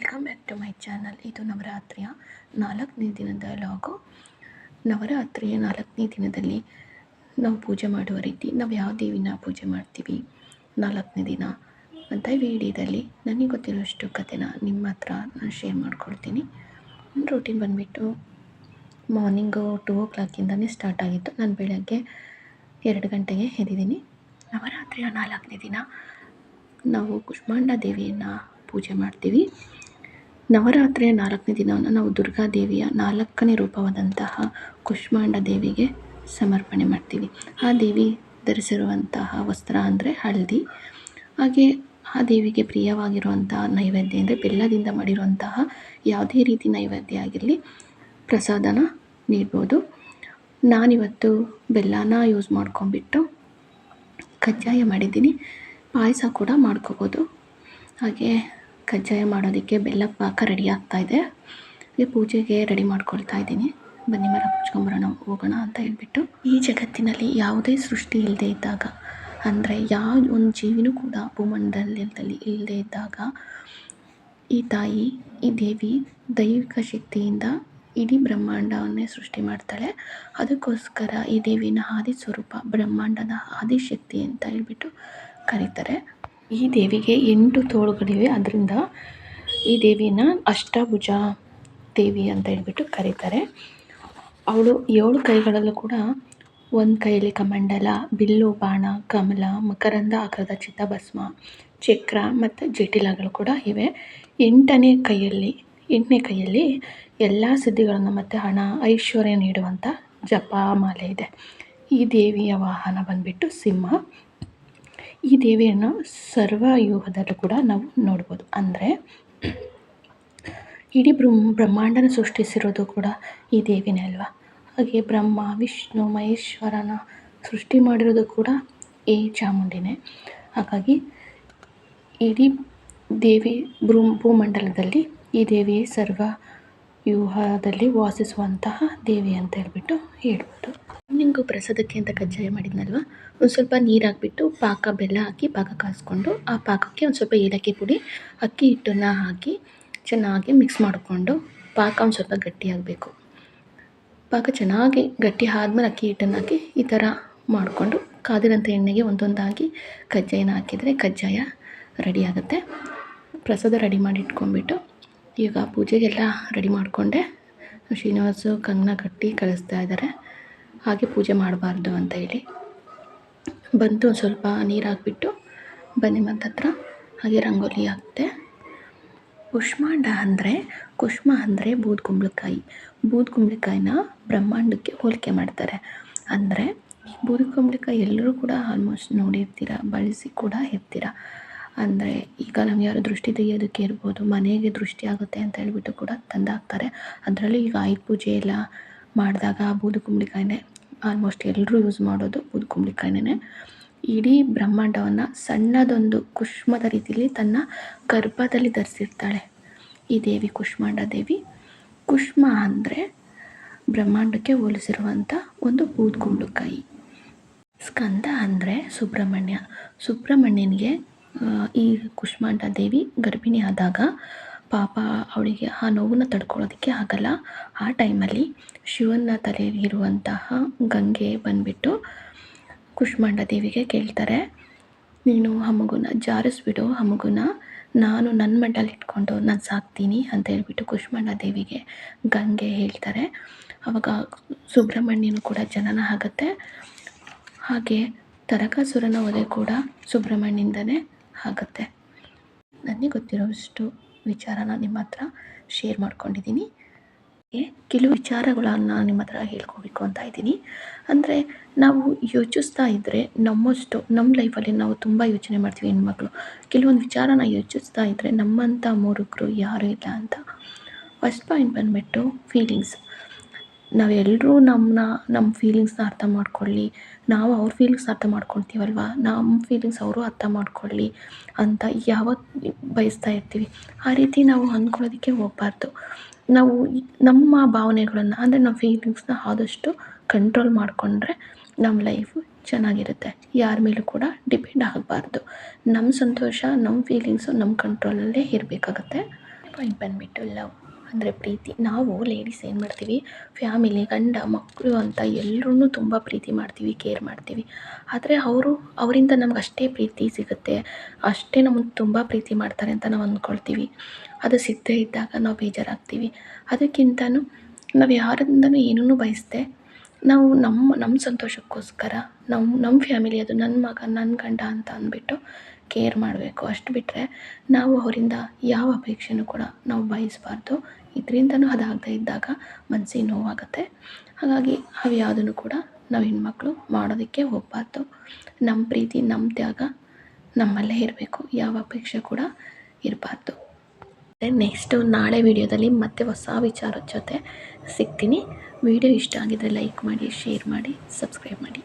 Welcome back to my channel ಇದು ನವರಾತ್ರಿಯ ನಾಲ್ಕನೇ ದಿನದ ಲಾಗು ನವರಾತ್ರಿಯ ನಾಲ್ಕನೇ ದಿನದಲ್ಲಿ ನಾವು ಪೂಜೆ ಮಾಡುವ ರೀತಿ ನಾವು ಯಾವ ದೇವಿನ ಪೂಜೆ ಮಾಡ್ತೀವಿ ನಾಲ್ಕನೇ ದಿನ ಅಂತ ವಿಡಿಯೋದಲ್ಲಿ ನನಗೆ ಗೊತ್ತಿರೋಷ್ಟು ಕಥೆನ ನಿಮ್ಮ ಹತ್ರ ನಾನು ಶೇರ್ ಮಾಡ್ಕೊಳ್ತೀನಿ ನನ್ನ ರೂಟೀನ್ ಬಂದುಬಿಟ್ಟು ಮಾರ್ನಿಂಗು ಟೂ ಓ ಕ್ಲಾಕಿಂದನೇ ಸ್ಟಾರ್ಟ್ ಆಗಿತ್ತು ನಾನು ಬೆಳಗ್ಗೆ ಎರಡು ಗಂಟೆಗೆ ಎದ್ದಿದ್ದೀನಿ. ನವರಾತ್ರಿಯ ನಾಲ್ಕನೇ ದಿನ. ನಾವು ಕುಷ್ಮಾಂಡ ದೇವಿಯನ್ನು ಪೂಜೆ ಮಾಡ್ತೀವಿ. ನವರಾತ್ರಿಯ ನಾಲ್ಕನೇ ದಿನವನ್ನು ನಾವು ದುರ್ಗಾದೇವಿಯ ನಾಲ್ಕನೇ ರೂಪವಾದಂತಹ ಕುಷ್ಮಾಂಡ ದೇವಿಗೆ ಸಮರ್ಪಣೆ ಮಾಡ್ತೀವಿ. ಆ ದೇವಿ ಧರಿಸಿರುವಂತಹ ವಸ್ತ್ರ ಅಂದರೆ ಹಳದಿ. ಹಾಗೆ ಆ ದೇವಿಗೆ ಪ್ರಿಯವಾಗಿರುವಂತಹ ನೈವೇದ್ಯ ಅಂದರೆ ಬೆಲ್ಲದಿಂದ ಮಾಡಿರುವಂತಹ ಯಾವುದೇ ರೀತಿ ನೈವೇದ್ಯ ಆಗಿರಲಿ ಪ್ರಸಾದನ ನೀಡ್ಬೋದು. ನಾನಿವತ್ತು ಬೆಲ್ಲನ ಯೂಸ್ ಮಾಡ್ಕೊಂಬಿಟ್ಟು ಕಜ್ಜಾಯ ಮಾಡಿದ್ದೀನಿ. ಪಾಯಸ ಕೂಡ ಮಾಡ್ಕೋಬೋದು. ಹಾಗೆ ಕಜ್ಜಾಯ ಮಾಡೋದಕ್ಕೆ ಬೆಲ್ಲ ಪಾಕ ರೆಡಿ ಇದೆ. ಹಾಗೆ ಪೂಜೆಗೆ ರೆಡಿ ಮಾಡ್ಕೊಳ್ತಾ ಇದ್ದೀನಿ. ಬನ್ನಿ ಮರ ಪೂಜ್ಕೊಂಬರೋಣ ಹೋಗೋಣ ಅಂತ ಹೇಳ್ಬಿಟ್ಟು. ಈ ಜಗತ್ತಿನಲ್ಲಿ ಯಾವುದೇ ಸೃಷ್ಟಿ ಇಲ್ಲದೆ ಇದ್ದಾಗ, ಅಂದರೆ ಯಾವ ಒಂದು ಜೀವಿನೂ ಕೂಡ ಭೂಮಂಡಲದಲ್ಲಿ ಇಲ್ಲದೆ ಇದ್ದಾಗ, ಈ ತಾಯಿ, ಈ ದೇವಿ ದೈವಿಕ ಶಕ್ತಿಯಿಂದ ಇಡೀ ಬ್ರಹ್ಮಾಂಡವನ್ನೇ ಸೃಷ್ಟಿ ಮಾಡ್ತಾಳೆ. ಅದಕ್ಕೋಸ್ಕರ ಈ ದೇವಿನ ಆದಿ ಸ್ವರೂಪ ಬ್ರಹ್ಮಾಂಡದ ಆದಿಶಕ್ತಿ ಅಂತ ಹೇಳ್ಬಿಟ್ಟು ಕರೀತಾರೆ. ಈ ದೇವಿಗೆ ಎಂಟು ತೋಳುಗಳಿವೆ. ಅದರಿಂದ ಈ ದೇವಿನ ಅಷ್ಟಭುಜ ದೇವಿ ಅಂತ ಹೇಳ್ಬಿಟ್ಟು ಕರೀತಾರೆ. ಅವಳು ಏಳು ಕೈಗಳಲ್ಲೂ ಕೂಡ ಒಂದು ಕೈಯಲ್ಲಿ ಕಮಂಡಲ, ಬಿಲ್ಲು, ಬಾಣ, ಕಮಲ, ಮಕರಂದ ಆಕಾರದ ಚಿತ್ತಭಸ್ಮ ಚಕ್ರ ಮತ್ತು ಜಟಿಲಗಳು ಕೂಡ ಇವೆ. ಎಂಟನೇ ಕೈಯಲ್ಲಿ ಎಂಟನೇ ಕೈಯಲ್ಲಿ ಎಲ್ಲ ಸಿದ್ಧಿಗಳನ್ನು ಮತ್ತು ಹಣ, ಐಶ್ವರ್ಯ ನೀಡುವಂಥ ಜಪಮಾಲೆ ಇದೆ. ಈ ದೇವಿಯ ವಾಹನ ಬಂದುಬಿಟ್ಟು ಸಿಂಹ. ಈ ದೇವಿಯನ್ನು ಸರ್ವಯುಗದಲ್ಲೂ ಕೂಡ ನಾವು ನೋಡ್ಬೋದು. ಅಂದರೆ ಇಡೀ ಬ್ರಹ್ಮ, ಬ್ರಹ್ಮಾಂಡನ ಸೃಷ್ಟಿಸಿರೋದು ಕೂಡ ಈ ದೇವಿನೇ ಅಲ್ವಾ? ಹಾಗೆ ಬ್ರಹ್ಮ, ವಿಷ್ಣು, ಮಹೇಶ್ವರನ ಸೃಷ್ಟಿ ಮಾಡಿರೋದು ಕೂಡ ಈ ಚಾಮುಂಡಿನೇ. ಹಾಗಾಗಿ ಇಡೀ ದೇವಿ ಭೂ ಭೂಮಂಡಲದಲ್ಲಿ ಈ ದೇವಿ ಸರ್ವ ವ್ಯೂಹದಲ್ಲಿ ವಾಸಿಸುವಂತಹ ದೇವಿ ಅಂತ ಹೇಳ್ಬಿಟ್ಟು ಹೇಳ್ಬೋದು. ನಿಂಗು ಪ್ರಸಾದಕ್ಕೆ ಅಂತ ಕಜ್ಜಾಯ ಮಾಡಿದ್ನಲ್ವ? ಒಂದು ಸ್ವಲ್ಪ ನೀರು ಹಾಕ್ಬಿಟ್ಟು ಪಾಕ ಬೆಲ್ಲ ಹಾಕಿ ಪಾಕ ಕಾಯಿಸ್ಕೊಂಡು ಆ ಪಾಕಕ್ಕೆ ಒಂದು ಸ್ವಲ್ಪ ಏಲಕ್ಕಿ ಪುಡಿ ಅಕ್ಕಿ ಹಿಟ್ಟನ್ನು ಹಾಕಿ ಚೆನ್ನಾಗಿ ಮಿಕ್ಸ್ ಮಾಡಿಕೊಂಡು ಪಾಕ ಒಂದು ಸ್ವಲ್ಪ ಗಟ್ಟಿಯಾಗಬೇಕು ಪಾಕ ಚೆನ್ನಾಗಿ ಗಟ್ಟಿ ಆದ್ಮೇಲೆ ಅಕ್ಕಿ ಹಿಟ್ಟನ್ನು ಹಾಕಿ ಈ ಥರ ಮಾಡಿಕೊಂಡು ಕಾದಿರೋಂಥ ಎಣ್ಣೆಗೆ ಒಂದೊಂದಾಗಿ ಕಜ್ಜಾಯನ ಹಾಕಿದರೆ ಕಜ್ಜಾಯ ರೆಡಿ ಆಗುತ್ತೆ. ಪ್ರಸಾದ ರೆಡಿ ಮಾಡಿ ಇಟ್ಕೊಂಡ್ಬಿಟ್ಟು ಈಗ ಪೂಜೆಗೆಲ್ಲ ರೆಡಿ ಮಾಡಿಕೊಂಡೆ. ಶ್ರೀನಿವಾಸು, ಕಂಗನ, ಕಟ್ಟಿ ಕಳಿಸ್ತಾ ಇದ್ದಾರೆ. ಹಾಗೆ ಪೂಜೆ ಮಾಡಬಾರ್ದು ಅಂತ ಹೇಳಿ ಬಂತು. ಸ್ವಲ್ಪ ನೀರು ಹಾಕ್ಬಿಟ್ಟು ಬನ್ನಿ ಮತ್ತ ಹತ್ರ. ಹಾಗೆ ರಂಗೋಲಿ ಹಾಕಿದೆ ಕುಷ್ಮಾಂಡ ಅಂದರೆ, ಕುಷ್ಮ ಅಂದರೆ ಬೂದು ಕುಂಬಳಕಾಯಿ. ಬೂದು ಕುಂಬಳಕಾಯಿನ ಬ್ರಹ್ಮಾಂಡಕ್ಕೆ ಹೋಲಿಕೆ ಮಾಡ್ತಾರೆ. ಅಂದರೆ, ಬೂದು ಕುಂಬಳಕಾಯಿ ಎಲ್ಲರೂ ಕೂಡ ಆಲ್ಮೋಸ್ಟ್ ನೋಡಿರ್ತೀರ, ಬಳಸಿ ಕೂಡ ಇರ್ತೀರ. ಅಂದರೆ ಈಗ ನಮ್ಗೆ ಯಾರು ದೃಷ್ಟಿ ತೆಗಿಯೋದಕ್ಕೆ ಇರ್ಬೋದು, ಮನೆಗೆ ದೃಷ್ಟಿ ಆಗುತ್ತೆ ಅಂತ ಹೇಳ್ಬಿಟ್ಟು ಕೂಡ ತಂದಾಕ್ತಾರೆ. ಅದರಲ್ಲೂ ಈಗ ಆಯುಧ ಪೂಜೆ ಎಲ್ಲ ಮಾಡಿದಾಗ ಬೂದು ಕುಂಬಳಕಾಯಿನೇ ಆಲ್ಮೋಸ್ಟ್ ಎಲ್ಲರೂ ಯೂಸ್ ಮಾಡೋದು ಬೂದು ಕುಂಬಳಕಾಯಿನೇ ಇಡೀ ಬ್ರಹ್ಮಾಂಡವನ್ನು ಸಣ್ಣದೊಂದು ಕುಷ್ಮದ ರೀತಿಯಲ್ಲಿ ತನ್ನ ಗರ್ಭದಲ್ಲಿ ಧರಿಸಿರ್ತಾಳೆ. ಈ ದೇವಿ ಕುಷ್ಮಾಂಡ ದೇವಿ. ಕುಷ್ಮ ಅಂದರೆ ಬ್ರಹ್ಮಾಂಡಕ್ಕೆ ಹೋಲಿಸಿರುವಂಥ ಒಂದು ಬೂದು ಕುಂಬಳಕಾಯಿ ಸ್ಕಂದ ಅಂದರೆ ಸುಬ್ರಹ್ಮಣ್ಯ. ಸುಬ್ರಹ್ಮಣ್ಯನಿಗೆ ಈ ಕುಷ್ಮಾಂಡ ದೇವಿ ಗರ್ಭಿಣಿ ಆದಾಗ ಪಾಪ ಅವಳಿಗೆ ಆ ನೋವನ್ನು ತಡ್ಕೊಳ್ಳೋದಕ್ಕೆ ಆಗಲ್ಲ. ಆ ಟೈಮಲ್ಲಿ ಶಿವನ ತಲೆಯಲ್ಲಿ ಇರುವಂತಹ ಗಂಗೆ ಬಂದುಬಿಟ್ಟು ಕುಷ್ಮಾಂಡ ದೇವಿಗೆ ಕೇಳ್ತಾರೆ, ನೀನು ಆ ಮಗುನ ಜಾರಿಸ್ಬಿಡು, ಆ ಮಗುನ ನಾನು ನನ್ನ ಮಂಡಲ್ಲಿ ಇಟ್ಕೊಂಡು ನಾನು ಸಾಕ್ತೀನಿ ಅಂತ ಹೇಳ್ಬಿಟ್ಟು ಕುಷ್ಮಾಂಡ ದೇವಿಗೆ ಗಂಗೆ ಹೇಳ್ತಾರೆ. ಆವಾಗ ಸುಬ್ರಹ್ಮಣ್ಯನು ಕೂಡ ಜನನ ಆಗುತ್ತೆ. ಹಾಗೆ ತರಕಾಸುರನ ಒಲೆ ಕೂಡ ಸುಬ್ರಹ್ಮಣ್ಯಿಂದನೇ ಆಗುತ್ತೆ. ನನಗೆ ಗೊತ್ತಿರೋಷ್ಟು ವಿಚಾರನ ನಿಮ್ಮ ಹತ್ರ ಶೇರ್ ಮಾಡ್ಕೊಂಡಿದ್ದೀನಿ. ಕೆಲವು ವಿಚಾರಗಳನ್ನು ನಿಮ್ಮ ಹತ್ರ ಹೇಳ್ಕೊಬೇಕು ಅಂತ ಇದ್ದೀನಿ. ಅಂದರೆ ನಾವು ಯೋಚಿಸ್ತಾ ಇದ್ದರೆ ನಮ್ಮಷ್ಟು ನಮ್ಮ ಲೈಫಲ್ಲಿ ನಾವು ತುಂಬ ಯೋಚನೆ ಮಾಡ್ತೀವಿ ಹೆಣ್ಮಕ್ಳು. ಕೆಲವೊಂದು ವಿಚಾರನ ಯೋಚಿಸ್ತಾ ಇದ್ದರೆ ನಮ್ಮಂಥ ಮೂರುಗರು ಯಾರೂ ಇಲ್ಲ ಅಂತ ಫಸ್ಟ್ ಪಾಯಿಂಟ್ ಬಂದುಬಿಟ್ಟು ಫೀಲಿಂಗ್ಸ್ ನಾವೆಲ್ಲರೂ ನಮ್ಮನ್ನ ನಮ್ಮ ಫೀಲಿಂಗ್ಸ್ನ ಅರ್ಥ ಮಾಡ್ಕೊಳ್ಳಿ. ನಾವು ಅವ್ರ ಫೀಲಿಂಗ್ಸ್ ಅರ್ಥ ಮಾಡ್ಕೊಳ್ತೀವಲ್ವ? ನಮ್ಮ ಫೀಲಿಂಗ್ಸ್ ಅವರು ಅರ್ಥ ಮಾಡ್ಕೊಳ್ಳಿ ಅಂತ ಯಾವತ್ತು ಬಯಸ್ತಾ ಇರ್ತೀವಿ. ಆ ರೀತಿ ನಾವು ಅಂದ್ಕೊಳ್ಳೋದಕ್ಕೆ ಹೋಗಬಾರ್ದು. ನಾವು ನಮ್ಮ ಭಾವನೆಗಳನ್ನು, ಅಂದರೆ ನಮ್ಮ ಫೀಲಿಂಗ್ಸ್ನ ಆದಷ್ಟು ಕಂಟ್ರೋಲ್ ಮಾಡಿಕೊಂಡ್ರೆ ನಮ್ಮ ಲೈಫು ಚೆನ್ನಾಗಿರುತ್ತೆ. ಯಾರ ಮೇಲೂ ಕೂಡ ಡಿಪೆಂಡ್ ಆಗಬಾರ್ದು. ನಮ್ಮ ಸಂತೋಷ ನಮ್ಮ ಫೀಲಿಂಗ್ಸು ನಮ್ಮ ಕಂಟ್ರೋಲಲ್ಲೇ ಇರಬೇಕಾಗತ್ತೆ. ಪಾಯಿಂಟ್ ಬಂದುಬಿಟ್ಟು ಲವ್ ಅಂದರೆ ಪ್ರೀತಿ. ನಾವು ಲೇಡೀಸ್ ಏನು ಮಾಡ್ತೀವಿ? ಫ್ಯಾಮಿಲಿ ಗಂಡ ಮಕ್ಕಳು ಅಂತ ಎಲ್ಲರೂ ತುಂಬ ಪ್ರೀತಿ ಮಾಡ್ತೀವಿ ಕೇರ್ ಮಾಡ್ತೀವಿ. ಆದರೆ ಅವರು, ಅವರಿಂದ ನಮ್ಗೆ ಅಷ್ಟೇ ಪ್ರೀತಿ ಸಿಗುತ್ತೆ. ಅಷ್ಟೇ ನಮ್ಮನ್ನು ತುಂಬ ಪ್ರೀತಿ ಮಾಡ್ತಾರೆ ಅಂತ ನಾವು ಅಂದ್ಕೊಳ್ತೀವಿ. ಅದು ಸಿಗದೇ ಇದ್ದಾಗ ನಾವು ಬೇಜಾರಾಗ್ತೀವಿ. ಅದಕ್ಕಿಂತನೂ ನಾವು ಯಾರಿಂದನೂ ಏನೂ ಬಯಸದೆ ನಾವು ನಮ್ಮ ನಮ್ಮ ಸಂತೋಷಕ್ಕೋಸ್ಕರ ನಮ್ಮ ನಮ್ಮ ಫ್ಯಾಮಿಲಿ ಅದು ನನ್ನ ಮಗ ನನ್ನ ಗಂಡ ಅಂತ ಅಂದ್ಬಿಟ್ಟು ಕೇರ್ ಮಾಡಬೇಕು. ಅಷ್ಟು ಬಿಟ್ಟರೆ ನಾವು ಅವರಿಂದ ಯಾವ ಅಪೇಕ್ಷೆನೂ ಕೂಡ ನಾವು ಬಯಸಬಾರ್ದು. ಇದರಿಂದನೂ ಅದಾಗದೇ ಇದ್ದಾಗ ಮನಸ್ಸಿಗೆ ನೋವಾಗುತ್ತೆ. ಹಾಗಾಗಿ ಅವು ಕೂಡ ನಾವು ಹೆಣ್ಮಕ್ಳು ಮಾಡೋದಕ್ಕೆ ಹೋಗಬಾರ್ದು ನಮ್ಮ ಪ್ರೀತಿ, ನಮ್ಮ ತ್ಯಾಗ ನಮ್ಮಲ್ಲೇ ಇರಬೇಕು. ಯಾವ ಅಪೇಕ್ಷೆ ಕೂಡ ಇರಬಾರ್ದು. ನೆಕ್ಸ್ಟು ನಾಳೆ ವಿಡಿಯೋದಲ್ಲಿ ಮತ್ತೆ ಹೊಸ ವಿಚಾರದ ಜೊತೆ ಸಿಗ್ತೀನಿ. ವಿಡಿಯೋ ಇಷ್ಟ ಆಗಿದ್ದರೆ ಲೈಕ್ ಮಾಡಿ ಶೇರ್ ಮಾಡಿ ಸಬ್ಸ್ಕ್ರೈಬ್ ಮಾಡಿ.